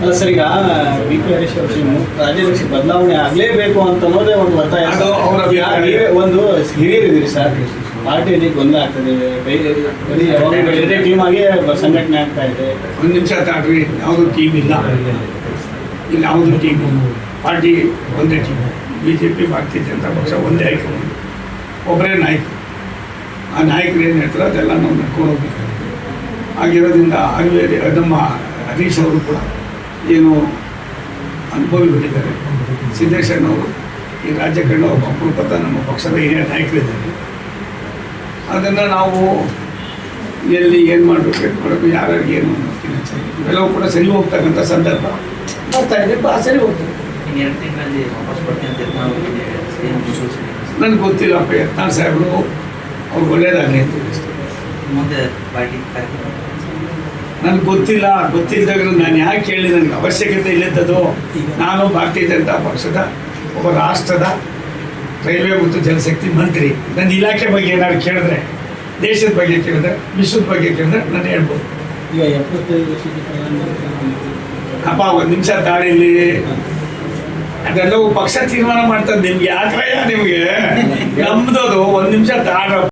ಅಲ್ಲ ಸರ್ ಈಗ B P Harish ಅವರು ರಾಜ್ಯಾಧ್ಯಕ್ಷ ಬದಲಾವಣೆ ಆಗಲೇಬೇಕು ಅಂತ ಅನ್ನೋದೇ ಒಂದು ಒತ್ತಾಯ. ಒಂದು ಹಿರಿಯರಿದ್ದೀರಿ ಸರ್. ಪಾರ್ಟಿಯಲ್ಲಿ ಗೊಂದಲ ಆಗ್ತದೆ. ಬೇರೆ ಬರೀ ಯಾವಾಗ ಬೇರೆ ಟೀಮ್ ಆಗಿ ಸಂಘಟನೆ ಆಗ್ತಾ ಇದೆ. ಒಂದು ನಿಮಿಷ ತಾಡ್ರಿ ಯಾವುದು ಟೀಮ್ ಇಲ್ಲ. ಇಲ್ಲಿ ಯಾವುದು ಟೀಮ್ ಪಾರ್ಟಿ ಒಂದೇ team B J P Bharatiya Janata ಪಕ್ಷ ಒಂದೇ ಹೈಕಮಾಂಡ್ ಒಬ್ಬರೇ ನಾಯಕ. ಆ ನಾಯಕರು ಏನು ಹೇಳ್ತಾರೋ ಅದೆಲ್ಲ ನಾವು ನಡ್ಕೊಂಡು ಹೋಗ್ಬೇಕಾಗುತ್ತೆ. ಆಗಿರೋದ್ರಿಂದ ಹಾವೇರಿ ನಮ್ಮ ಹರೀಶ್ ಅವರು ಕೂಡ ಏನು ಅನುಭವಿ ಬಿಟ್ಟಿದ್ದಾರೆ ಸಿದ್ದೇಶಣ್ಣವರು ಈ ರಾಜ್ಯಕರಣ ಒಬ್ಬ ಅಪರೂಪದ ನಮ್ಮ ಪಕ್ಷದ ಹಿರಿಯ ನಾಯಕರಿದ್ದಾರೆ. ಅದನ್ನು ನಾವು ಎಲ್ಲಿ ಏನು ಮಾಡಬೇಕು ಏನು ಮಾಡಬೇಕು ಯಾರ್ಯಾರಿಗೆ ಏನು ಅನ್ನೋದಕ್ಕಿಂತ ಇವೆಲ್ಲವೂ ಕೂಡ ಸರಿ ಹೋಗ್ತಕ್ಕಂಥ ಸಂದರ್ಭ. ಬರ್ತಾ ಇದೆ ಬಾ ಸರಿ ಹೋಗ್ತದೆ. ನನಗೆ ಗೊತ್ತಿಲ್ಲ ಯತ್ನಾಳ್ ಸಾಹೇಬರು ಅವ್ರಿಗೆ ಒಳ್ಳೇದಾಗಲಿ ಅಂತ ಮುಂದೆ ಪಾರ್ಟಿ ಕಾರ್ಯಕ್ರಮ. ನನಗೆ ಗೊತ್ತಿಲ್ಲ ಗೊತ್ತಿದ್ದಾಗ ನಾನು ಯಾಕೆ ಕೇಳಿ ನನಗೆ ಅವಶ್ಯಕತೆ ಇಲ್ಲದದು ನಾನು ಭಾರತೀಯ ಜನತಾ ಪಕ್ಷದ ಒಬ್ಬ ರಾಷ್ಟ್ರದ ರೈಲ್ವೆ ಮತ್ತು ಜಲಶಕ್ತಿ ಮಂತ್ರಿ. ನನ್ನ ಇಲಾಖೆ ಬಗ್ಗೆ ಏನಾದ್ರು ಕೇಳಿದ್ರೆ ದೇಶದ ಬಗ್ಗೆ ಕೇಳಿದ್ರೆ ವಿಶ್ವದ ಬಗ್ಗೆ ಕೇಳಿದ್ರೆ ನಾನು ಹೇಳ್ಬೋದು. ಈಗ ಎಪ್ಪತ್ತೈದು ಅಪ್ಪ ಒಂದು ನಿಮಿಷ ದಾಳಿಲಿ ಅದೆಲ್ಲವೂ ಪಕ್ಷ ತೀರ್ಮಾನ ಮಾಡ್ತದೆ ನಿಮ್ಗೆ. ಯಾಕ್ರಯ್ಯ ನಿಮಗೆ ನಮ್ದು ಒಂದು ನಿಮಿಷ ತಾಡ್ರಪ್ಪ